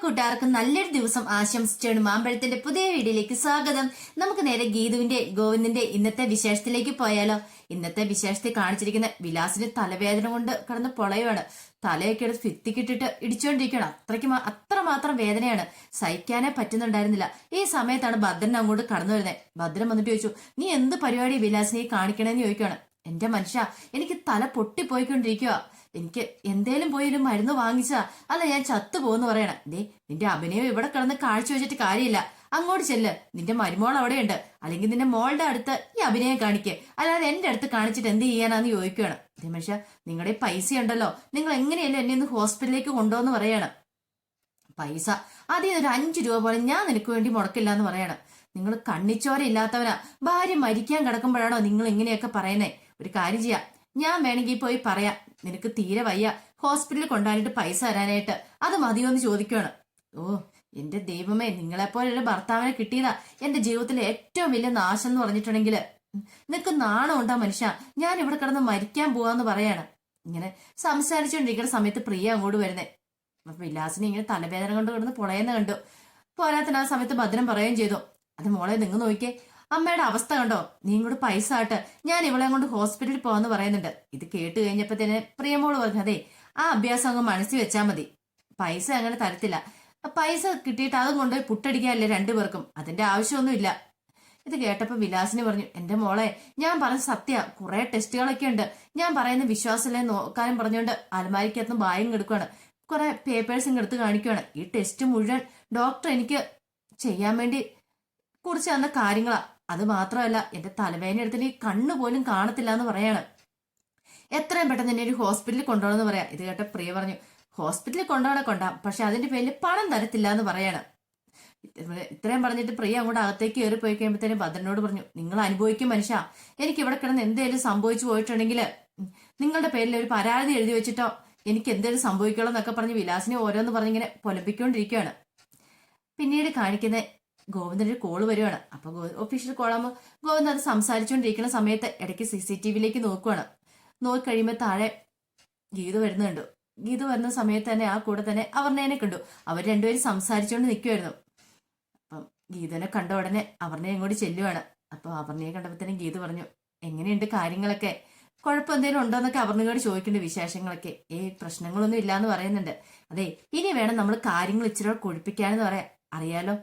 കൂട്ടുകാർക്ക് നല്ലൊരു ദിവസം ആശംസിച്ചാണ് മാമ്പഴത്തിന്റെ പുതിയ വീഡിയോയിലേക്ക് സ്വാഗതം. നമുക്ക് നേരെ ഗീതുവിന്റെ ഗോവിന്ദിന്റെ ഇന്നത്തെ വിശേഷത്തിലേക്ക് പോയാലോ. ഇന്നത്തെ വിശേഷത്തിൽ കാണിച്ചിരിക്കുന്ന വിലാസിന് തലവേദന കൊണ്ട് കിടന്ന് പൊളയുവാണ്. തലയൊക്കെ എടുത്ത് ഫിത്തിക്കിട്ടിട്ട് ഇടിച്ചുകൊണ്ടിരിക്കണം അത്രയ്ക്ക് അത്ര അത്രമാത്രം വേദനയാണ്. സഹിക്കാനേ പറ്റുന്നുണ്ടായിരുന്നില്ല. ഈ സമയത്താണ് ഭദ്രൻ അങ്ങോട്ട് കടന്നു വരുന്നത് ഭദ്രൻ വന്നിട്ട് ചോദിച്ചു നീ എന്ത് പരിപാടി വിലാസിനെ കാണിക്കണേന്ന് ചോദിക്കുകയാണ് എന്റെ മനുഷ്യ എനിക്ക് തല പൊട്ടിപ്പോയിക്കൊണ്ടിരിക്കുക എനിക്ക് എന്തേലും പോയി ഒരു മരുന്ന് വാങ്ങിച്ചാ അല്ല ഞാൻ ചത്തു പോകുന്നു പറയണ. ദേ നിന്റെ അഭിനയം ഇവിടെ കിടന്ന് കാഴ്ച വെച്ചിട്ട് കാര്യമില്ല. അങ്ങോട്ട് ചെല്ല്. നിന്റെ മരുമോൾ അവിടെയുണ്ട്. അല്ലെങ്കിൽ നിന്റെ മോളുടെ അടുത്ത് ഈ അഭിനയം കാണിക്ക. അല്ലാതെ എന്റെ അടുത്ത് കാണിച്ചിട്ട് എന്ത് ചെയ്യാനാന്ന് ചോദിക്കുകയാണ് മനുഷ്യ നിങ്ങളുടെ പൈസ ഉണ്ടല്ലോ. നിങ്ങൾ എങ്ങനെയല്ലോ എന്നെ ഒന്ന് ഹോസ്പിറ്റലിലേക്ക് കൊണ്ടുവന്ന് പറയണം? പൈസ അതിൽ ഒരു അഞ്ചു രൂപ പോലെ ഞാൻ നിനക്ക് വേണ്ടി മുടക്കില്ല എന്ന് പറയണം. നിങ്ങൾ കണ്ണിച്ചോര ഇല്ലാത്തവനാ. ഭാര്യ മരിക്കാൻ കിടക്കുമ്പോഴാണോ നിങ്ങൾ ഇങ്ങനെയൊക്കെ പറയുന്നേ? ഒരു കാര്യം ചെയ്യാം. ഞാൻ വേണമെങ്കിൽ പോയി പറയാം. നിനക്ക് തീരെ വയ്യ. ഹോസ്പിറ്റലിൽ കൊണ്ടുപോയിട്ട് പൈസ തരാനായിട്ട്. അത് മതിയോ എന്ന് ചോദിക്കുകയാണ് ഓ എന്റെ ദൈവമേ നിങ്ങളെപ്പോലൊരു ഭർത്താവിനെ കിട്ടിയതാ. എന്റെ ജീവിതത്തിലെ ഏറ്റവും വലിയ നാശം എന്ന് പറഞ്ഞിട്ടുണ്ടെങ്കിൽ നിനക്ക് നാണം ഉണ്ടാ മനുഷ്യ? ഞാൻ ഇവിടെ കിടന്ന് മരിക്കാൻ പോവാന്ന് പറയാണ്. ഇങ്ങനെ സംസാരിച്ചുകൊണ്ടിരിക്കുന്ന സമയത്ത് പ്രിയ അങ്ങോട്ട് വരുന്നേ. അപ്പൊ വിലാസിനെ ഇങ്ങനെ തലവേദന കൊണ്ട് കിടന്ന് പൊളയെന്ന് കണ്ടു. പോരാത്തിന് ആ സമയത്ത് ഭദ്രം പറയുകയും ചെയ്തു. അത് മോളെ നിങ്ങൾ നോക്കിയേ അമ്മയുടെ അവസ്ഥ കണ്ടോ? നീ ഇങ്ങോട്ട് പൈസ ആട്ട്. ഞാൻ ഇവളെ കൊണ്ട് ഹോസ്പിറ്റലിൽ പോവാന്ന് പറയുന്നുണ്ട്. ഇത് കേട്ട് കഴിഞ്ഞപ്പോ തന്നെ പ്രിയമോൾ പറഞ്ഞു അതെ ആ അഭ്യാസം അങ്ങ് മനസ്സിൽ വെച്ചാൽ മതി. പൈസ അങ്ങനെ തരത്തില്ല. പൈസ കിട്ടിയിട്ട് അതും കൊണ്ടുപോയി പുട്ടടിക്കാനല്ലേ രണ്ടുപേർക്കും അതിന്റെ ആവശ്യമൊന്നുമില്ല ഇത് കേട്ടപ്പോ വിലാസിന് പറഞ്ഞു എന്റെ മോളെ ഞാൻ പറഞ്ഞ സത്യ. കുറെ ടെസ്റ്റുകളൊക്കെ ഉണ്ട്. ഞാൻ പറയുന്ന വിശ്വാസമില്ലേ നോക്കാനും പറഞ്ഞുകൊണ്ട് അലമാരിക്കകത്ത് ബായും എടുക്കുകയാണ് കുറെ പേപ്പേഴ്സും എടുത്ത് കാണിക്കുകയാണ് ഈ ടെസ്റ്റ് മുഴുവൻ ഡോക്ടർ എനിക്ക് ചെയ്യാൻ വേണ്ടി കുറിച്ച് തന്ന കാര്യങ്ങളാ. അത് മാത്രമല്ല എന്റെ തലവേദന എടുത്തിട്ട് ഈ കണ്ണു പോലും കാണത്തില്ല എന്ന് പറയാണ്. എത്രയും പെട്ടെന്ന് എന്നെ ഒരു ഹോസ്പിറ്റലിൽ കൊണ്ടുപോകണമെന്ന് പറയാം. ഇത് കേട്ട പ്രിയ പറഞ്ഞു ഹോസ്പിറ്റലിൽ കൊണ്ടുപോകണെ കൊണ്ടാം? പക്ഷെ അതിന്റെ പേരിൽ പണം തരത്തില്ല എന്ന് പറയാണ്. ഇത്രയും പറഞ്ഞിട്ട് പ്രിയ അങ്ങോട്ട് അകത്തേക്ക് കയറി പോയി കഴിയുമ്പോഴത്തേനും ഭദ്രനോട് പറഞ്ഞു നിങ്ങൾ അനുഭവിക്കും മനുഷ്യ. എനിക്ക് ഇവിടെ കിടന്ന് എന്തേലും സംഭവിച്ചു പോയിട്ടുണ്ടെങ്കിൽ നിങ്ങളുടെ പേരിൽ ഒരു പരാതി എഴുതി വെച്ചിട്ടോ? എനിക്ക് എന്തേലും സംഭവിക്കണം എന്നൊക്കെ പറഞ്ഞ് വിലാസിനെ ഓരോന്ന് പറഞ്ഞിങ്ങനെ പൊലപ്പിക്കൊണ്ടിരിക്കുകയാണ് പിന്നീട് കാണിക്കുന്ന ഗോവിന്ദന്റെ കോൾ വരുവാണ്. അപ്പൊ ഒഫീഷ്യൽ കോളാകുമ്പോൾ ഗോവിന്ദൻ അത് സംസാരിച്ചുകൊണ്ടിരിക്കുന്ന സമയത്ത് ഇടയ്ക്ക് സി സി ടി വിയിലേക്ക് നോക്കുവാണ്. നോക്കി കഴിയുമ്പോൾ താഴെ ഗീത വരുന്നുണ്ട് ഗീത വരുന്ന സമയത്ത് തന്നെ ആ കൂടെ തന്നെ അവർണേനെ കണ്ടു. അവർ രണ്ടുപേരും സംസാരിച്ചുകൊണ്ട് നിൽക്കുമായിരുന്നു അപ്പം ഗീതനെ കണ്ട ഉടനെ അവർണയെ ഇങ്ങോട്ട് ചെല്ലുവാണ്. അപ്പൊ അവർണയെ കണ്ടപ്പോൾ തന്നെ ഗീത പറഞ്ഞു എങ്ങനെയുണ്ട് കാര്യങ്ങളൊക്കെ? കുഴപ്പം എന്തെങ്കിലും ഉണ്ടോ എന്നൊക്കെ അവർണയോട് ചോദിക്കുന്നുണ്ട് വിശേഷങ്ങളൊക്കെ. ഏ പ്രശ്നങ്ങളൊന്നും ഇല്ല എന്ന് പറയുന്നുണ്ട്. അതെ ഇനി വേണം നമ്മൾ കാര്യങ്ങൾ ഇച്ചിരി കൊഴിപ്പിക്കാനെന്ന് പറയാം അറിയാലോ?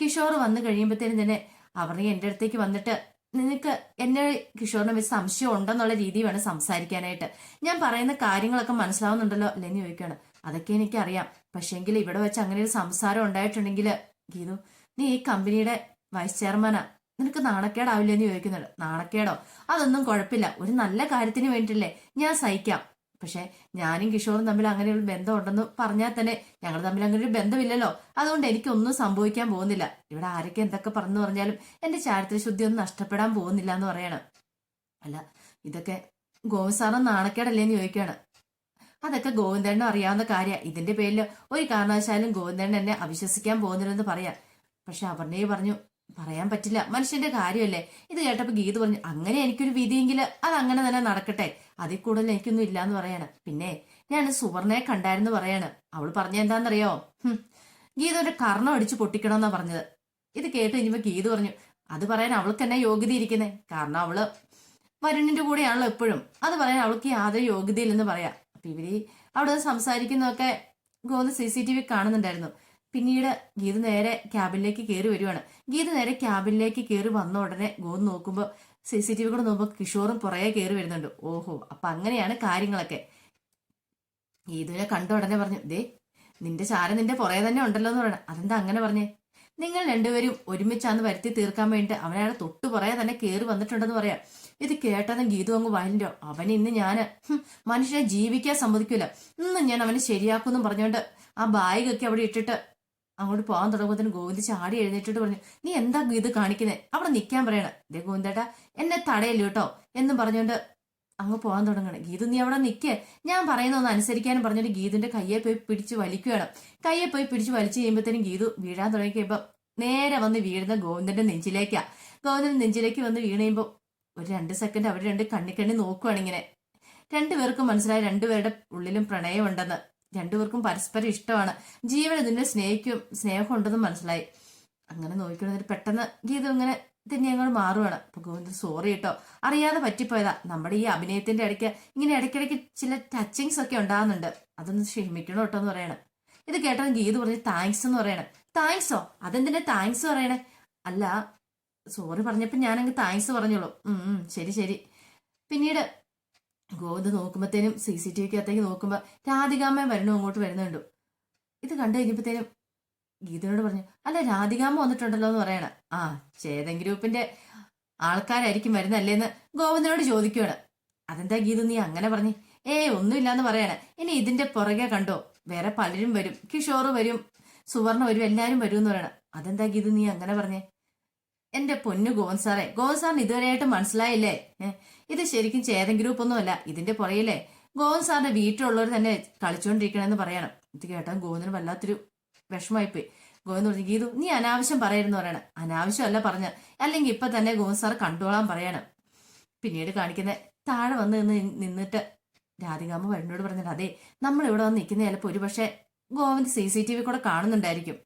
കിഷോർ വന്നു കഴിയുമ്പോഴത്തേനും തന്നെ അവർണ എന്റെ അടുത്തേക്ക് വന്നിട്ട് നിനക്ക് എന്നെ കിഷോറിനെ വെച്ച് സംശയം ഉണ്ടെന്നുള്ള രീതി വേണം സംസാരിക്കാനായിട്ട്. ഞാൻ പറയുന്ന കാര്യങ്ങളൊക്കെ മനസ്സിലാവുന്നുണ്ടല്ലോ? അല്ലെന്ന് ചോദിക്കുകയാണ്. അതൊക്കെ എനിക്കറിയാം. പക്ഷേങ്കിൽ ഇവിടെ വെച്ച് അങ്ങനെ ഒരു സംസാരം ഉണ്ടായിട്ടുണ്ടെങ്കിൽ ഗീതു നീ ഈ കമ്പനിയുടെ വൈസ് ചെയർമാനാ. നിനക്ക് നാണക്കേടാവില്ലെന്ന് ചോദിക്കുന്നുണ്ട്. നാണക്കേടോ? അതൊന്നും കുഴപ്പമില്ല. ഒരു നല്ല കാര്യത്തിന് വേണ്ടിയിട്ടല്ലേ? ഞാൻ സഹിക്കാം. പക്ഷെ ഞാനും കിഷോറും തമ്മിൽ അങ്ങനെ ഒരു ബന്ധം ഉണ്ടെന്ന് പറഞ്ഞാൽ തന്നെ ഞങ്ങൾ തമ്മിൽ അങ്ങനെ ഒരു ബന്ധമില്ലല്ലോ. അതുകൊണ്ട് എനിക്കൊന്നും സംഭവിക്കാൻ പോകുന്നില്ല. ഇവിടെ ആരൊക്കെ എന്തൊക്കെ പറഞ്ഞു പറഞ്ഞാലും എന്റെ ചാരിത്ര ശുദ്ധി ഒന്നും നഷ്ടപ്പെടാൻ പോകുന്നില്ല എന്ന് പറയണം. അല്ല ഇതൊക്കെ ഗോവിന്ദ് നാണക്കേടല്ലേന്ന് ചോദിക്കുകയാണ് അതൊക്കെ ഗോവിന്ദണ്ണും അറിയാവുന്ന കാര്യമാണ് ഇതിന്റെ പേരിൽ ഒരു കാരണവശാലും ഗോവിന്ദൻ എന്നെ അവിശ്വസിക്കാൻ പോകുന്നില്ലെന്ന് പറയാം. പക്ഷെ അപർണയെ പറഞ്ഞു പറയാൻ പറ്റില്ല. മനുഷ്യന്റെ കാര്യമല്ലേ? ഇത് കേട്ടപ്പോ ഗീത പറഞ്ഞു അങ്ങനെ എനിക്കൊരു വിധിയെങ്കിൽ അത് അങ്ങനെ തന്നെ നടക്കട്ടെ. അതിൽ കൂടുതൽ എനിക്കൊന്നും ഇല്ലാന്ന് പറയാണ്. പിന്നെ ഞാൻ സുവർണയെ കണ്ടായിരുന്നു പറയാണ്. അവൾ പറഞ്ഞ എന്താണെന്നറിയോ ഗീത ഗീതയുടെ കർണം അടിച്ചു പൊട്ടിക്കണമെന്നാ പറഞ്ഞത്. ഇത് കേട്ട് കഴിഞ്ഞപ്പോ ഗീത പറഞ്ഞു അത് പറയാൻ അവൾക്ക് തന്നെ യോഗ്യത ഇരിക്കുന്നേ? കാരണം അവൾ വരുണിന്റെ കൂടെയാണല്ലോ എപ്പോഴും. അത് പറയാൻ അവൾക്ക് യാതൊരു യോഗ്യതയില്ലെന്ന് പറയാം. അപ്പൊ ഇവർ അവിടെ സംസാരിക്കുന്നതൊക്കെ ഗോന്ന് സി സി ടി വി കാണുന്നുണ്ടായിരുന്നു. പിന്നീട് ഗീത നേരെ ക്യാബിനിലേക്ക് കയറി വരുവാണ്. ഗീത നേരെ ക്യാബിനിലേക്ക് കയറി വന്ന ഉടനെ ഗോന്ന് നോക്കുമ്പോൾ സി സി ടി വി കൂടെ നോക്കുമ്പോൾ കിഷോറും പുറകെ കയറി വരുന്നുണ്ട്. ഓഹോ അപ്പൊ അങ്ങനെയാണ് കാര്യങ്ങളൊക്കെ. ഗീതുവിനെ കണ്ട ഉടനെ പറഞ്ഞു ദേ നിന്റെ ചാര നിന്റെ പുറകെ തന്നെ ഉണ്ടല്ലോ എന്ന് പറയണം. അതെന്താ അങ്ങനെ പറഞ്ഞേ? നിങ്ങൾ രണ്ടുപേരും ഒരുമിച്ചാന്ന് വരുത്തി തീർക്കാൻ വേണ്ടി അവനയാളെ തൊട്ടു പുറകെ തന്നെ കയറി വന്നിട്ടുണ്ടെന്ന് പറയാം. ഇത് കേട്ടതും ഗീതു അങ്ങ് വയലിന്റെ അവൻ ഇന്ന് ഞാൻ മനുഷ്യനെ ജീവിക്കാൻ സമ്മതിക്കൂല. ഇന്ന് ഞാൻ അവനെ ശരിയാക്കുമെന്നും പറഞ്ഞുകൊണ്ട് ആ ബാഗൊക്കെ അവിടെ ഇട്ടിട്ട് അങ്ങോട്ട് പോകാൻ തുടങ്ങുമ്പോൾ ഗോവിന്ദ് ചാടി എഴുന്നേറ്റിട്ട് പറഞ്ഞു നീ എന്താ ഇത് കാണിക്കുന്നത് അവിടെ നിൽക്കാൻ പറയണം. ദേ ഗോവിന്ദേട്ടാ എന്നെ തടയല്ലോ കേട്ടോ എന്നും പറഞ്ഞുകൊണ്ട് അങ്ങ് പോകാൻ തുടങ്ങണം. ഗീതു നീ അവിടെ നിൽക്കേ ഞാൻ പറയുന്ന ഒന്ന് അനുസരിക്കാനും പറഞ്ഞിട്ട് ഗീതിന്റെ കയ്യെ പോയി പിടിച്ച് വലിക്കുകയാണ്. കയ്യെ പോയി പിടിച്ച് വലിച്ചു കഴിയുമ്പോഴത്തേനും ഗീതു വീഴാൻ തുടങ്ങി കഴിയുമ്പോൾ നേരെ വന്ന് വീഴുന്ന ഗോവിന്ദന്റെ നെഞ്ചിലേക്കാ. ഗോവിന്ദന്റെ നെഞ്ചിലേക്ക് വന്ന് വീണ് കഴിയുമ്പോൾ ഒരു രണ്ട് സെക്കൻഡ് അവർ രണ്ട് കണ്ണിക്കണ്ണി നോക്കുവാണിങ്ങനെ രണ്ടുപേർക്കും മനസ്സിലായി രണ്ടുപേരുടെ ഉള്ളിലും പ്രണയമുണ്ടെന്ന്. രണ്ടുപേർക്കും പരസ്പരം ഇഷ്ടമാണ്. ജീവൻ ഇതിനെ സ്നേഹിക്കും സ്നേഹം ഉണ്ടെന്ന് മനസ്സിലായി. അങ്ങനെ നോക്കിക്കൊണ്ടിരുന്നിട്ട് പെട്ടെന്ന് ഗീത ഇങ്ങനെ തന്നെ ഞങ്ങൾ മാറുവാണ്. അപ്പൊ ഗോവിന്ദൻ സോറി കേട്ടോ അറിയാതെ പറ്റിപ്പോയതാ. നമ്മുടെ ഈ അഭിനയത്തിന്റെ ഇടയ്ക്ക് ഇങ്ങനെ ഇടയ്ക്കിടയ്ക്ക് ചില ടച്ചിങ്സ് ഒക്കെ ഉണ്ടാകുന്നുണ്ട്. അതൊന്ന് ക്ഷമിക്കണം കേട്ടോ എന്ന് പറയണേ. ഇത് കേട്ടത് ഗീത് പറഞ്ഞ് താങ്ക്സ് എന്ന് പറയണേ. താങ്ക്സോ അതെന്തിനാ താങ്ക്സ് പറയണേ? അല്ല സോറി പറഞ്ഞപ്പോ ഞാനങ്ങ് താങ്ക്സ് പറഞ്ഞോളൂ. ഉം, ശരി ശരി. പിന്നീട് ഗോവിന്ദ് നോക്കുമ്പോഴത്തേനും സി സി ടി വിക്കകത്തേക്ക് നോക്കുമ്പോ രാധികാമ്മ വരണു അങ്ങോട്ട് വരുന്നുണ്ട്? ഇത് കണ്ടു കഴിഞ്ഞപ്പോഴത്തേനും ഗീതനോട് പറഞ്ഞു അല്ല രാധികാമ്മ വന്നിട്ടുണ്ടല്ലോ എന്ന് പറയണ. ആ ചേതൻ ഗ്രൂപ്പിന്റെ ആൾക്കാരായിരിക്കും വരുന്നല്ലേന്ന് ഗോവിന്ദനോട് ചോദിക്കുവാണ്. അതെന്താ ഗീത നീ അങ്ങനെ പറഞ്ഞു? ഏ ഒന്നുമില്ല എന്ന് പറയണ. ഇനി ഇതിന്റെ പുറകെ കണ്ടോ? വേറെ പലരും വരും. കിഷോർ വരും സുവർണ വരും എല്ലാരും വരും എന്ന് പറയണം. അതെന്താ ഗീത നീ അങ്ങനെ പറഞ്ഞേ? എന്റെ പൊന്നു ഗോവൻ സാറേ ഗോവൻ സാറിന് ഇതുവരെയായിട്ട് മനസ്സിലായില്ലേ? ഇത് ശരിക്കും ചേതൻ ഗ്രൂപ്പ് ഒന്നുമല്ല ഇതിന്റെ പുറകിലെ ഗോവൻ സാറിന്റെ വീട്ടിലുള്ളവർ തന്നെ കളിച്ചുകൊണ്ടിരിക്കണമെന്ന് പറയണം. ഇത് കേട്ടാൽ ഗോവിന്ദന് വല്ലാത്തൊരു വിഷമായിപ്പോയി ഗോവിന്ദ് പറഞ്ഞു ഗീതു നീ അനാവശ്യം പറയരുന്ന് പറയണം. അനാവശ്യമല്ല പറഞ്ഞ. അല്ലെങ്കിൽ ഇപ്പൊ തന്നെ ഗോവിന്ദ് സാർ കണ്ടോളാൻ പറയണം. പിന്നീട് കാണിക്കുന്ന താഴെ വന്ന് നിന്ന് നിന്നിട്ട് രാധികാമ്മ വരുന്നോട് പറഞ്ഞിട്ട് അതെ നമ്മൾ ഇവിടെ വന്ന് നിൽക്കുന്ന ചിലപ്പോൾ ഒരു പക്ഷേ Govind C C T V കൂടെ കാണുന്നുണ്ടായിരിക്കും.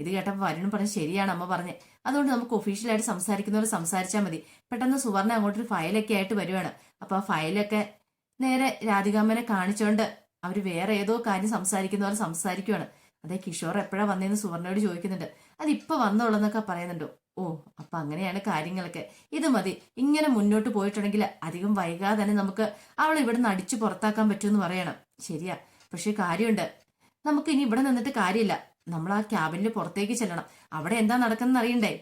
ഇത് കേട്ടപ്പോൾ വരുണും പറഞ്ഞ് ശരിയാണ് അമ്മ പറഞ്ഞ്. അതുകൊണ്ട് നമുക്ക് ഒഫീഷ്യലായിട്ട് സംസാരിക്കുന്നവർ സംസാരിച്ചാൽ മതി. പെട്ടെന്ന് സുവർണ അങ്ങോട്ടൊരു ഫയലൊക്കെ ആയിട്ട് വരുവാണ്. അപ്പോൾ ആ ഫയലൊക്കെ നേരെ രാധികാമനെ കാണിച്ചുകൊണ്ട് അവർ വേറെ ഏതോ കാര്യം സംസാരിക്കുന്നവർ സംസാരിക്കുവാണ്. അതേ കിഷോർ എപ്പോഴാ വന്നതെന്ന് സുവർണയോട് ചോദിക്കുന്നുണ്ട്. അത് ഇപ്പൊ വന്നോളെന്നൊക്കെ പറയുന്നുണ്ട്. ഓ അപ്പൊ അങ്ങനെയാണ് കാര്യങ്ങളൊക്കെ. ഇത് മതി. ഇങ്ങനെ മുന്നോട്ട് പോയിട്ടുണ്ടെങ്കിൽ അധികം വൈകാതെ തന്നെ നമുക്ക് അവൾ ഇവിടെ നിന്ന് അടിച്ചു പുറത്താക്കാൻ പറ്റുമെന്ന് പറയണം. ശരിയാ. പക്ഷേ കാര്യമുണ്ട്. നമുക്ക് ഇനി ഇവിടെ നിന്നിട്ട് കാര്യമില്ല. നമ്മൾ ആ ക്യാബിനിൽ പുറത്തേക്ക് ചെല്ലണം. അവിടെ എന്താ നടക്കുന്നത് അറിയണ്ടേ?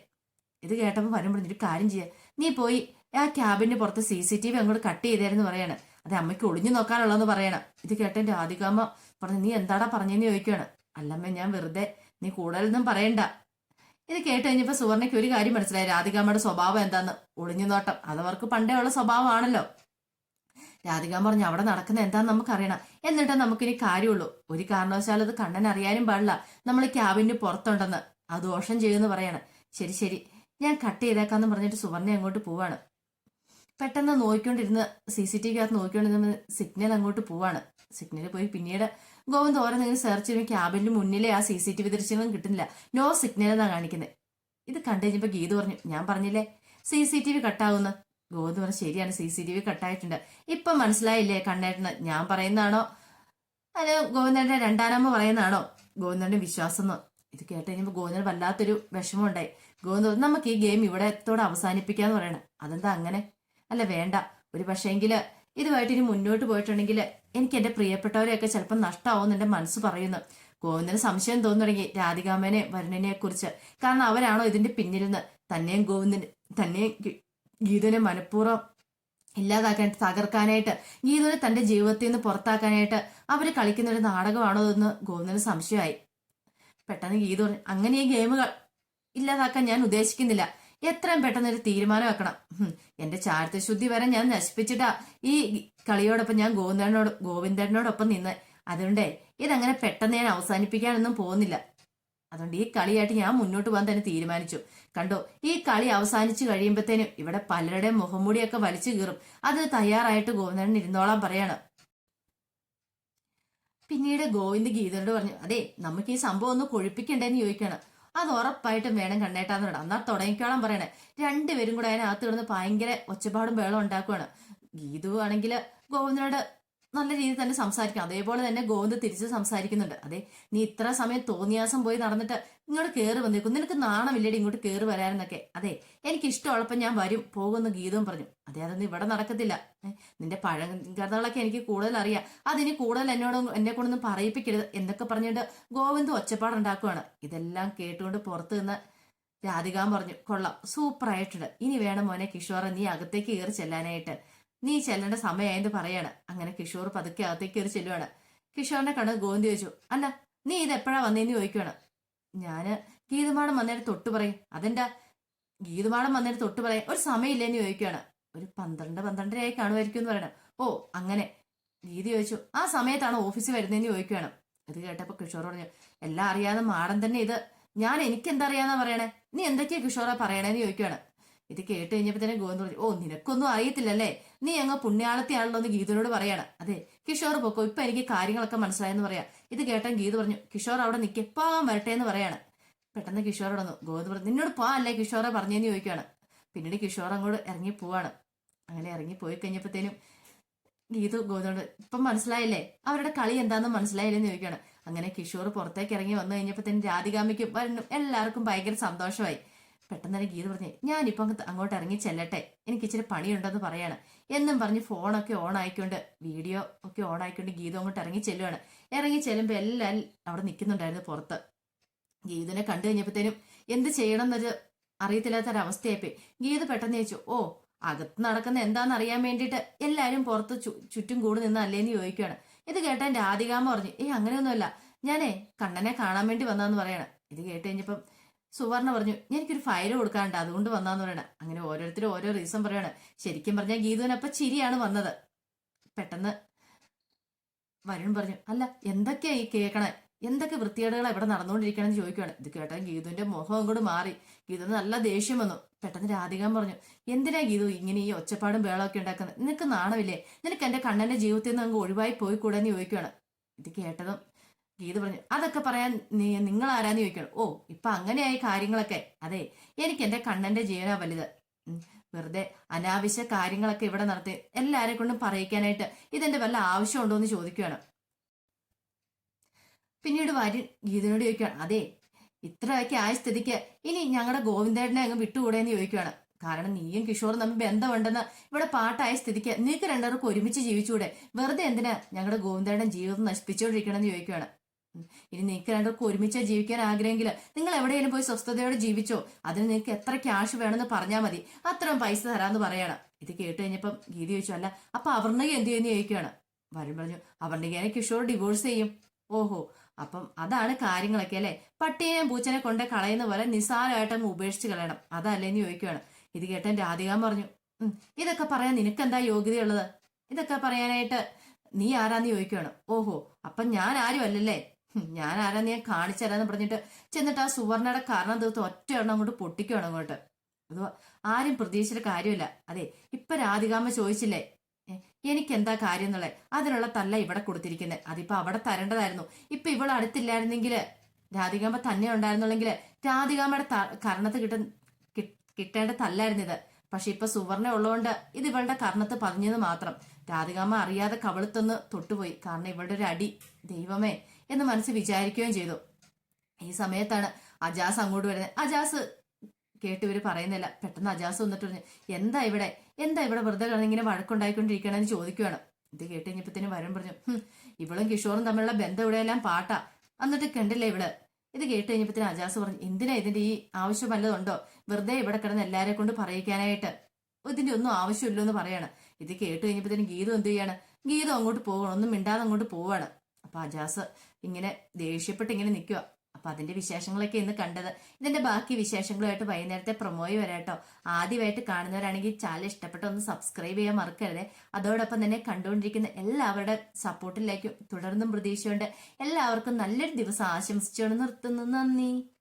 ഇത് കേട്ടപ്പോൾ വരും പറഞ്ഞൊരു കാര്യം ചെയ്യുക നീ പോയി ആ ക്യാബിന്റെ പുറത്ത് സി സി ടി വി അങ്ങോട്ട് കട്ട് ചെയ്തായിരുന്നു പറയാണ്. അത് അമ്മയ്ക്ക് ഒളിഞ്ഞു നോക്കാനുള്ളതെന്ന് പറയണം. ഇത് കേട്ട എന്റെ ആദികാമ പറഞ്ഞു നീ എന്താടാ പറഞ്ഞെന്ന് ചോദിക്കുകയാണ് അല്ലമ്മ ഞാൻ വെറുതെ നീ കൂടുതലൊന്നും പറയണ്ട. ഇത് കേട്ട് കഴിഞ്ഞപ്പോൾ സുവർണയ്ക്ക് ഒരു കാര്യം മനസ്സിലായി. രാധികാമ്മയുടെ സ്വഭാവം എന്താന്ന്? ഒളിഞ്ഞു നോട്ടം. അതവർക്ക് പണ്ടേ ഉള്ള സ്വഭാവമാണല്ലോ. രാധികാമ്മ പറഞ്ഞു അവിടെ നടക്കുന്ന എന്താന്ന് നമുക്കറിയണം. എന്നിട്ട് നമുക്കിനി കാര്യമുള്ളൂ. ഒരു കാരണവശാലും അത് കണ്ണൻ അറിയാനും പാടില്ല. നമ്മൾ ക്യാബിന് പുറത്തുണ്ടെന്ന്. ആ ദോഷം ചെയ്യുമെന്ന് പറയണം. ശരി ശരി. ഞാൻ കട്ട് ചെയ്തേക്കാന്ന് പറഞ്ഞിട്ട് സുവർണ അങ്ങോട്ട് പോവാണ്. പെട്ടെന്ന് നോക്കിക്കൊണ്ടിരുന്ന് സി സി ടി വിക്കകത്ത് നോക്കിക്കൊണ്ടിരുന്ന സിഗ്നൽ അങ്ങോട്ട് പോവാണ്. സിഗ്നൽ പോയി പിന്നീട് ഗോവിന്ദ് ഓരോ നിങ്ങൾ സെർച്ച് ചെയ്യുമ്പോൾ ക്യാബിന്റെ മുന്നിലെ ആ സി സി ടി വി ദൃശ്യങ്ങളും കിട്ടുന്നില്ല. നോ സിഗ്നൽ എന്നാണ് കാണിക്കുന്നത് ഇത് കണ്ടു കഴിഞ്ഞപ്പോൾ ഗീത് പറഞ്ഞു ഞാൻ പറഞ്ഞില്ലേ? സി സി ടി വി കട്ടാവുന്ന. ഗോവിന്ദ് പറഞ്ഞു ശരിയാണ് സി സി ടി വി കട്ടായിട്ടുണ്ട്. ഇപ്പൊ മനസ്സിലായില്ലേ കണ്ണേട്ടന്? ഞാൻ പറയുന്നതാണോ? അല്ല ഗോവിന്ദന്റെ രണ്ടാനമ്മ പറയുന്നതാണോ? ഗോവിന്ദന്റെ വിശ്വാസം എന്ന്. ഇത് കേട്ട് കഴിഞ്ഞപ്പോൾ ഗോവിന്ദന് വല്ലാത്തൊരു വിഷമം ഉണ്ടായി ഗോവിന്ദ് നമുക്ക് ഈ ഗെയിം ഇവിടെ ഇവിടത്തോടെ അവസാനിപ്പിക്കാന്ന് പറയണം. അതെന്താ അങ്ങനെ? അല്ല വേണ്ട. ഒരു പക്ഷേങ്കിൽ ഇതുമായിട്ട് ഇനി മുന്നോട്ട് പോയിട്ടുണ്ടെങ്കിൽ എനിക്ക് എന്റെ പ്രിയപ്പെട്ടവരെയൊക്കെ ചിലപ്പോൾ നഷ്ടമാവുമെന്ന് എന്റെ മനസ്സ് പറയുന്നു. ഗോവിന്ദന് സംശയം തോന്നുന്നുണ്ടെങ്കിൽ രാധികാമനെ വരുണിനെ കുറിച്ച് കാരണം അവരാണോ ഇതിന്റെ പിന്നിൽ തന്നെയും ഗോവിന്ദന് തന്നെയും ഗീതുവിനെ മനഃപൂർവം ഇല്ലാതാക്കാനായിട്ട് തകർക്കാനായിട്ട് ഗീതുവിനെ തന്റെ ജീവിതത്തിൽ നിന്ന് പുറത്താക്കാനായിട്ട് അവർ കളിക്കുന്ന ഒരു നാടകമാണോ എന്ന് ഗോവിന്ദന് സംശയമായി. പെട്ടെന്ന് ഗീതു പറഞ്ഞു അങ്ങനെ ഈ ഗെയിമുകൾ ഇല്ലാതാക്കാൻ ഞാൻ ഉദ്ദേശിക്കുന്നില്ല. എത്രയും പെട്ടെന്ന് ഒരു തീരുമാനം വെക്കണം എന്റെ ചാരിത്രശുദ്ധി വരെ ഞാൻ നശിപ്പിച്ചിട്ടാ ഈ കളിയോടൊപ്പം ഞാൻ ഗോവിന്ദനോട് ഗോവിന്ദനോടൊപ്പം നിന്ന്. അതുകൊണ്ടേ ഇതങ്ങനെ പെട്ടെന്ന് ഞാൻ അവസാനിപ്പിക്കാനൊന്നും പോകുന്നില്ല. അതുകൊണ്ട് ഈ കളിയായിട്ട് ഞാൻ മുന്നോട്ട് പോകാൻ തന്നെ തീരുമാനിച്ചു. കണ്ടോ ഈ കളി അവസാനിച്ചു കഴിയുമ്പോഴത്തേനും ഇവിടെ പലരുടെയും മുഖംമൂടിയൊക്കെ വലിച്ചു കീറും. അത് തയ്യാറായിട്ട് ഗോവിന്ദൻ ഇരുന്നോളാൻ പറയാണ്. പിന്നീട് ഗോവിന്ദ് ഗീതയോട് പറഞ്ഞു അതെ നമുക്ക് ഈ സംഭവം ഒന്ന് കൊഴിപ്പിക്കണ്ടേന്ന് ചോദിക്കണം. അത് ഉറപ്പായിട്ടും വേണം കണ്ണേട്ടാന്ന് പറയണം എന്നാൽ തുടങ്ങിക്കോളാൻ പറയണേ. രണ്ടുപേരും കൂടെ അതിനകത്ത് കിടന്ന് ഭയങ്കര ഒച്ചപ്പാടും ബഹളം ഉണ്ടാക്കുവാണ്. ഗീതു ആണെങ്കിൽ ഗോവിന്ദനോട് നല്ല രീതിയിൽ തന്നെ സംസാരിക്കും അതേപോലെ തന്നെ ഗോവിന്ദ് തിരിച്ച് സംസാരിക്കുന്നുണ്ട്. അതെ നീ ഇത്ര സമയം തോന്നിയാസം പോയി നടന്നിട്ട് ഇങ്ങോട്ട് കയറി വന്നേക്കും. നിനക്ക് നാണമില്ലേടി ഇങ്ങോട്ട് കയറി വരാനെന്നൊക്കെ. അതെ എനിക്ക് ഇഷ്ടമുള്ളപ്പോൾ ഞാൻ വരും. പോകുമെന്ന് ഗീതവും പറഞ്ഞു. അതെ അതൊന്നും ഇവിടെ നടക്കത്തില്ല. നിന്റെ പഴങ്കഥകളൊക്കെ എനിക്ക് കൂടുതൽ അറിയാം. അതിനി കൂടുതൽ എന്നോട് എന്നെ കൊണ്ടൊന്നും പറയിപ്പിക്കരുത് എന്നൊക്കെ പറഞ്ഞിട്ട് ഗോവിന്ദ് ഒച്ചപ്പാടുണ്ടാക്കുവാണ്. ഇതെല്ലാം കേട്ടുകൊണ്ട് പുറത്തു നിന്ന് രാധികാൻ പറഞ്ഞു കൊള്ളാം സൂപ്പറായിട്ടുണ്ട്. ഇനി വേണം മോനെ കിഷോറെ നീ അകത്തേക്ക് കയറി ചെല്ലാനായിട്ട്. നീ ചെല്ലേണ്ട സമയമായെന്ന് പറയാണ്. അങ്ങനെ കിഷോർ പതുക്കെ അകത്തേക്ക് ഒരു ചെല്ലുവാണ്. കിഷോറിനെ കണ്ട് ഗോവിന്ദ് ചോദിച്ചു അല്ല നീ ഇത് എപ്പോഴാ വന്നേന്ന് ചോദിക്കുവാണ്? ഞാൻ ഗീതമാണം വന്നേരം തൊട്ട് പറയും. അതെന്താ? ഗീതമാണം വന്നേരം തൊട്ട് പറയാം. ഒരു സമയമില്ലേന്ന് ചോദിക്കുവാണ്. ഒരു പന്ത്രണ്ട് പന്ത്രണ്ടരയായി കാണുമായിരിക്കും എന്ന് പറയണം. ഓ അങ്ങനെ. ഗീതി ചോദിച്ചു ആ സമയത്താണ് ഓഫീസിൽ വരുന്നതെന്ന് ചോദിക്കുവാണ്. ഇത് കേട്ടപ്പോ കിഷോർ പറഞ്ഞു എല്ലാം അറിയാതെ മാടൻ തന്നെ ഇത്. ഞാൻ എനിക്ക് എന്താ അറിയാന്നാ പറയണേ? നീ എന്തൊക്കെയാ കിഷോറെ പറയണേന്ന് ചോദിക്കുവാണ്. ഇത് കേട്ട് കഴിഞ്ഞപ്പോ തന്നെ ഗോവിന്ദ് പറഞ്ഞു ഓ നിനക്കൊന്നും അറിയത്തില്ലല്ലേ? നീ അങ്ങ് പുണ്യാളത്തിയാണല്ലോ എന്ന് ഗീതനോട് പറയാണ്. അതെ കിഷോർ പൊക്കോ ഇപ്പൊ എനിക്ക് കാര്യങ്ങളൊക്കെ മനസ്സിലായെന്ന് പറയാം. ഇത് കേട്ടാൻ ഗീത പറഞ്ഞു കിഷോർ അവിടെ നിൽക്കെ വരട്ടെ എന്ന് പറയാണ്. പെട്ടെന്ന് കിഷോർ ഇടന്നു ഗോവിന്ദ് പറഞ്ഞു നിന്നോട് പാ അല്ലേ കിഷോറെ പറഞ്ഞെന്ന് ചോദിക്കുകയാണ് പിന്നീട് കിഷോർ അങ്ങോട്ട് ഇറങ്ങി പോവാണ്. അങ്ങനെ ഇറങ്ങി പോയി കഴിഞ്ഞപ്പോഴത്തേനും ഗീതു ഗോവിന്ദോട് ഇപ്പം മനസ്സിലായില്ലേ? അവരുടെ കളി എന്താണെന്ന് മനസ്സിലായില്ലെന്ന് ചോദിക്കുകയാണ് അങ്ങനെ കിഷോർ പുറത്തേക്ക് ഇറങ്ങി വന്നു കഴിഞ്ഞപ്പോഴത്തേനും തന്നെ വരനും എല്ലാവർക്കും ഭയങ്കര സന്തോഷമായി. പെട്ടെന്ന് തന്നെ ഗീത പറഞ്ഞു ഞാനിപ്പോ അങ്ങ് അങ്ങോട്ട് ഇറങ്ങി ചെല്ലട്ടെ. എനിക്ക് ഇച്ചിരി പണിയുണ്ടെന്ന് പറയാണ്. എന്നും പറഞ്ഞ് ഫോണൊക്കെ ഓൺ ആയിക്കൊണ്ട് വീഡിയോ ഒക്കെ ഓൺ ആയിക്കൊണ്ട് ഗീത അങ്ങോട്ട് ഇറങ്ങി ചെല്ലുവാണ്. ഇറങ്ങി ചെല്ലുമ്പോൾ എല്ലാവരും അവിടെ നിൽക്കുന്നുണ്ടായിരുന്നു പുറത്ത്. ഗീതനെ കണ്ടു കഴിഞ്ഞപ്പോഴത്തേനും എന്ത് ചെയ്യണം എന്നൊരു അറിയത്തില്ലാത്തൊരവസ്ഥയായിപ്പോയി. ഗീത പെട്ടെന്ന് ചോദിച്ചു ഓ അകത്ത് നടക്കുന്ന എന്താണെന്ന് അറിയാൻ വേണ്ടിയിട്ട് എല്ലാവരും പുറത്ത് ചുറ്റും കൂടി നിന്ന് അല്ലേന്ന് ചോദിക്കുകയാണ് ഇത് കേട്ടാൻ രാധികാമ്മ പറഞ്ഞു ഏയ് അങ്ങനെയൊന്നുമല്ല. ഞാനേ കണ്ണനെ കാണാൻ വേണ്ടി വന്നതെന്ന് പറയണം. ഇത് കേട്ട് കഴിഞ്ഞപ്പം സുവർണ പറഞ്ഞു എനിക്കൊരു ഫയൽ കൊടുക്കാനുണ്ട് അതുകൊണ്ട് വന്നാന്ന് പറയണ. അങ്ങനെ ഓരോരുത്തരും ഓരോ റീസൺ പറയാണ്. ശരിക്കും പറഞ്ഞാൽ ഗീതുവിനപ്പ ചിരിയാണ് വന്നത്. പെട്ടെന്ന് വരുൺ പറഞ്ഞു അല്ല എന്തൊക്കെയാ ഈ കേൾക്കണേ എന്തൊക്കെ വൃത്തികേടുകൾ ഇവിടെ നടന്നുകൊണ്ടിരിക്കണമെന്ന് ചോദിക്കുകയാണ് ഇത് കേട്ടാൽ ഗീതുവിന്റെ മുഖം അങ്ങോട്ട് മാറി. ഗീതു നല്ല ദേഷ്യം വന്നു. പെട്ടെന്ന് രാധികാൻ പറഞ്ഞു എന്തിനാ ഗീതു ഇങ്ങനെ ഈ ഒച്ചപ്പാടും ബേളൊക്കെ ഉണ്ടാക്കുന്നത് നിനക്ക് നാണമില്ലേ? നിനക്ക് എന്റെ കണ്ണന്റെ ജീവിതത്തിൽ നിന്ന് അങ്ങ് ഒഴിവായി പോയി കൂടെ എന്ന് ചോദിക്കുകയാണ് ഇത് കേട്ടതും ഗീത പറഞ്ഞു അതൊക്കെ പറയാൻ നീ നിങ്ങൾ ആരാന്ന് ചോദിക്കണം. ഓ ഇപ്പൊ അങ്ങനെയായി കാര്യങ്ങളൊക്കെ. അതെ എനിക്ക് എന്റെ കണ്ണന്റെ ജീവനാ വലുത്. വെറുതെ അനാവശ്യ കാര്യങ്ങളൊക്കെ ഇവിടെ നടത്തി എല്ലാരെ കൊണ്ടും പറയിക്കാനായിട്ട് ഇതെന്റെ വല്ല ആവശ്യമുണ്ടോ എന്ന് ചോദിക്കുകയാണ് പിന്നീട് വാര്യൻ ഗീതനോട് ചോദിക്കുകയാണ് അതെ ഇത്രയൊക്കെ ആയ സ്ഥിതിക്ക് ഇനി ഞങ്ങളുടെ ഗോവിന്ദേട്ടനെ അങ്ങ് വിട്ടുകൂടെ എന്ന് ചോദിക്കുകയാണ് കാരണം നീയും കിഷോറും തമ്മിൽ ബന്ധമുണ്ടെന്ന് ഇവിടെ പാട്ടായ സ്ഥിതിക്ക് നിങ്ങൾക്ക് രണ്ടുപേർക്കും ഒരുമിച്ച് ജീവിച്ചുകൂടെ വെറുതെ എന്തിനാ ഞങ്ങളുടെ ഗോവിന്ദേട്ടൻ ജീവിതം നശിപ്പിച്ചുകൊണ്ടിരിക്കണമെന്ന് ചോദിക്കുകയാണ്. ഇനി നിങ്ങൾക്ക് രണ്ടുപേർക്കും ഒരുമിച്ച് ജീവിക്കാൻ ആഗ്രഹമെങ്കിൽ നിങ്ങൾ എവിടെയെങ്കിലും പോയി സ്വസ്ഥതയോടെ ജീവിച്ചോ. അതിന് നിങ്ങൾക്ക് എത്ര ക്യാഷ് വേണമെന്ന് പറഞ്ഞാൽ മതി. അത്രയും പൈസ തരാമെന്ന് പറയണം. ഇത് കേട്ട് കഴിഞ്ഞപ്പം ഗീതി ചോദിച്ചു അല്ല അപ്പൊ അവർണക എന്ത് ചെയ്യുന്ന? ചോദിക്കുകയാണ്. വരും പറഞ്ഞു അവർണികനെ കിഷോർ ഡിവോഴ്സ് ചെയ്യും. ഓഹോ അപ്പം അതാണ് കാര്യങ്ങളൊക്കെ അല്ലെ? പട്ടിയെയും പൂച്ചനെ കൊണ്ട് കളയുന്ന പോലെ നിസ്സാരമായിട്ട് അങ്ങ് ഉപേക്ഷിച്ച് കളയണം. അതല്ലേ എന്ന് ചോദിക്കുകയാണ്. ഇത് കേട്ടാൻ രാധികാൻ പറഞ്ഞു "ഉം, ഇതൊക്കെ പറയാൻ നിനക്കെന്താ യോഗ്യതയുള്ളത്? ഇതൊക്കെ പറയാനായിട്ട് നീ ആരാന്ന് ചോദിക്കുകയാണ്. ഓഹോ അപ്പം ഞാൻ ആരും അല്ലല്ലേ? ഞാൻ ആരാ നീ കാണിച്ചു പറഞ്ഞിട്ട് ചെന്നിട്ട് ആ സുവർണയുടെ കാരണം തീർത്ത് ഒറ്റ എണ്ണം അങ്ങോട്ട് പൊട്ടിക്കുകയാണ് അങ്ങോട്ട്. അത് ആരും പ്രതീക്ഷിച്ചിട്ട് കാര്യമില്ല. അതെ ഇപ്പൊ രാധികാമ്മ ചോദിച്ചില്ലേ എനിക്ക് എന്താ കാര്യം എന്നുള്ളത് അതിനുള്ള തല്ല ഇവിടെ കൊടുത്തിരിക്കുന്നത് അതിപ്പോ അവിടെ തരേണ്ടതായിരുന്നു. ഇപ്പൊ ഇവൾ അടുത്തില്ലായിരുന്നെങ്കിൽ രാധികാമ്മ തന്നെ ഉണ്ടായിരുന്നുള്ളെങ്കിൽ രാധികാമ്മയുടെ കർണത്ത് കിട്ട കിട്ടേണ്ട തല്ലായിരുന്നു ഇത്. പക്ഷെ ഇപ്പൊ സുവർണ ഉള്ളതുകൊണ്ട് ഇത് ഇവളുടെ കർണത്ത് പതിഞ്ഞത് മാത്രം. രാധികാമ്മ അറിയാതെ കവളത്തൊന്ന് തൊട്ടുപോയി. കാരണം ഇവളുടെ ഒരു അടി ദൈവമേ എന്ന് മനസ്സ് വിചാരിക്കുകയും ചെയ്തു. ഈ സമയത്താണ് അജാസ് അങ്ങോട്ട് വരുന്നത്. അജാസ് കേട്ട് ഇവർ പറയുന്നില്ല. പെട്ടെന്ന് അജാസ് വന്നിട്ട് പറഞ്ഞു എന്താ ഇവിടെ? എന്താ ഇവിടെ വെറുതെ കിടന്ന് ഇങ്ങനെ വഴക്കുണ്ടായിക്കൊണ്ടിരിക്കണമെന്ന് ചോദിക്കുകയാണ് ഇത് കേട്ട് കഴിഞ്ഞപ്പത്തിന് വരും പറഞ്ഞു ഇവളും കിഷോറും തമ്മിലുള്ള ബന്ധം ഇവിടെയെല്ലാം പാട്ടാ. എന്നിട്ട് കണ്ടില്ലേ ഇവിടെ ഇത് കേട്ട് കഴിഞ്ഞപ്പത്തേനും അജാസ് പറഞ്ഞു എന്തിനാ ഇതിന്റെ ഈ ആവശ്യം വല്ലതുണ്ടോ വെറുതെ ഇവിടെ കിടന്ന് എല്ലാരെ കൊണ്ട് പറയിക്കാനായിട്ട് ഇതിന്റെ ഒന്നും ആവശ്യമില്ലോ എന്ന് പറയാണ്. ഇത് കേട്ട് കഴിഞ്ഞപ്പോഴത്തേനും ഗീതം എന്ത് ചെയ്യാണ്? ഗീതം അങ്ങോട്ട് പോകണം ഒന്നും മിണ്ടാതെ അങ്ങോട്ട് പോവാണ്. അപ്പൊ അജാസ് ഇങ്ങനെ ദേഷ്യപ്പെട്ട് ഇങ്ങനെ നിൽക്കുക അപ്പൊ അതിന്റെ വിശേഷങ്ങളൊക്കെ ഇന്ന് കണ്ടത്. ഇതിന്റെ ബാക്കി വിശേഷങ്ങളുമായിട്ട് വൈകുന്നേരത്തെ പ്രൊമോയി വരാട്ടോ ആദ്യമായിട്ട് കാണുന്നവരാണെങ്കിൽ ചാനൽ ഇഷ്ടപ്പെട്ട ഒന്ന് സബ്സ്ക്രൈബ് ചെയ്യാൻ മറക്കരുത്. അതോടൊപ്പം തന്നെ കണ്ടുകൊണ്ടിരിക്കുന്ന എല്ലാവരുടെ സപ്പോർട്ടിലേക്കും തുടർന്നും പ്രതീക്ഷയുണ്ട്. എല്ലാവർക്കും നല്ലൊരു ദിവസം ആശംസിച്ചുകൊണ്ട് നിർത്തുന്നു. നന്ദി.